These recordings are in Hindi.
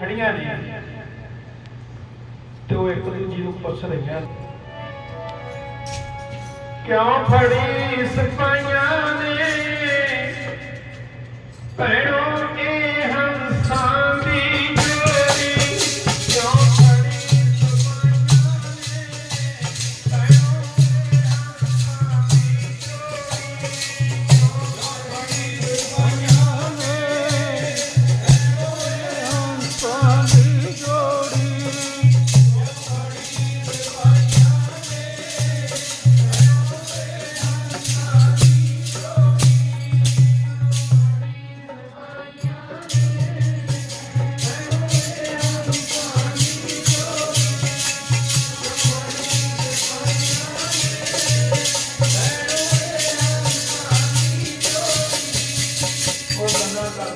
ਖੜੀਆਂ ਨੇ। ਤੇ ਉਹ ਇੱਕ ਦੂਜੀ ਨੂੰ ਪੁੱਛ ਰਹੀਆਂ ਕਿਉਂ ਖੜੀ ਇਸ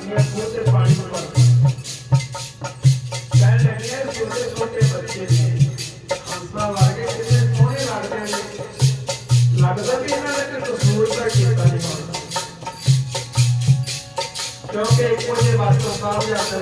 अपने पुत्र पानी पर पहले लहने छोटे छोटे बच्चे ने हंसना लागे कितने सोने लगते हैं। लगता भी इन्हों ने कोई कसूर का किता नहीं होता क्योंकि एक मुझे वास्तव साहब जाकर